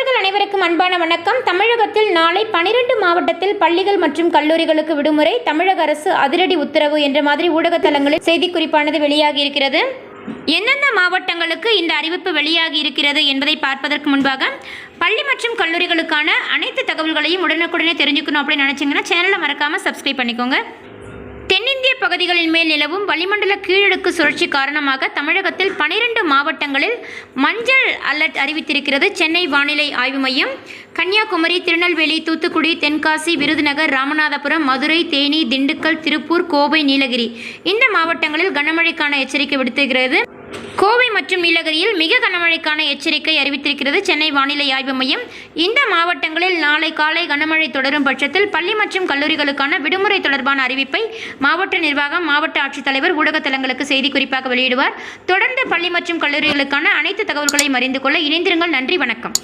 அனைவருக்கும் அன்பான வணக்கம். தமிழகத்தில் நாளை பனிரெண்டு மாவட்டத்தில் பள்ளிகள் மற்றும் கல்லூரிகளுக்கு விடுமுறை தமிழக அரசு அதிரடி உத்தரவு என்ற மாதிரி ஊடகத்தலங்களில் செய்திக்குறிப்பானது வெளியாகி இருக்கிறது. எந்தெந்த மாவட்டங்களுக்கு இந்த அறிவிப்பு வெளியாகி இருக்கிறது என்பதை பார்ப்பதற்கு முன்பாக பள்ளி மற்றும் கல்லூரிகளுக்கான அனைத்து தகவல்களையும் உடனுக்குடனே தெரிஞ்சுக்கணும் அப்படின்னு நினச்சிங்கன்னா சேனலை மறக்காமல் சப்ஸ்கிரைப் பண்ணிக்கோங்க. பகுதிகளின் மேல் நிலவும் வளிமண்டல கீழடுக்கு சுழற்சி காரணமாக தமிழகத்தில் பனிரெண்டு மாவட்டங்களில் மஞ்சள் அலர்ட் அறிவித்திருக்கிறது. சென்னை வானிலை ஆய்வு மையம் கன்னியாகுமரி திருநெல்வேலி தூத்துக்குடி தென்காசி விருதுநகர் ராமநாதபுரம் மதுரை தேனி திண்டுக்கல் திருப்பூர் கோவை நீலகிரி. இந்த மாவட்டங்களில் கனமழைக்கான எச்சரிக்கை விடுத்திருக்கிறது. கோவை மற்றும் நீலகிரியில் மிக கனமழைக்கான எச்சரிக்கை அறிவித்திருக்கிறது சென்னை வானிலை ஆய்வு மையம். இந்த மாவட்டங்களில் நாளை காலை கனமழை தொடரும் பட்சத்தில் பள்ளி மற்றும் கல்லூரிகளுக்கான விடுமுறை தொடர்பான அறிவிப்பை மாவட்ட நிர்வாகம் மாவட்ட ஆட்சித்தலைவர் ஊடகத்தலங்களுக்கு செய்தி குறிப்பாக வெளியிடுவார். தொடர்ந்து பள்ளி மற்றும் கல்லூரிகளுக்கான அனைத்து தகவல்களையும் அறிந்து கொள்ள இணைந்திருங்கள். நன்றி வணக்கம்.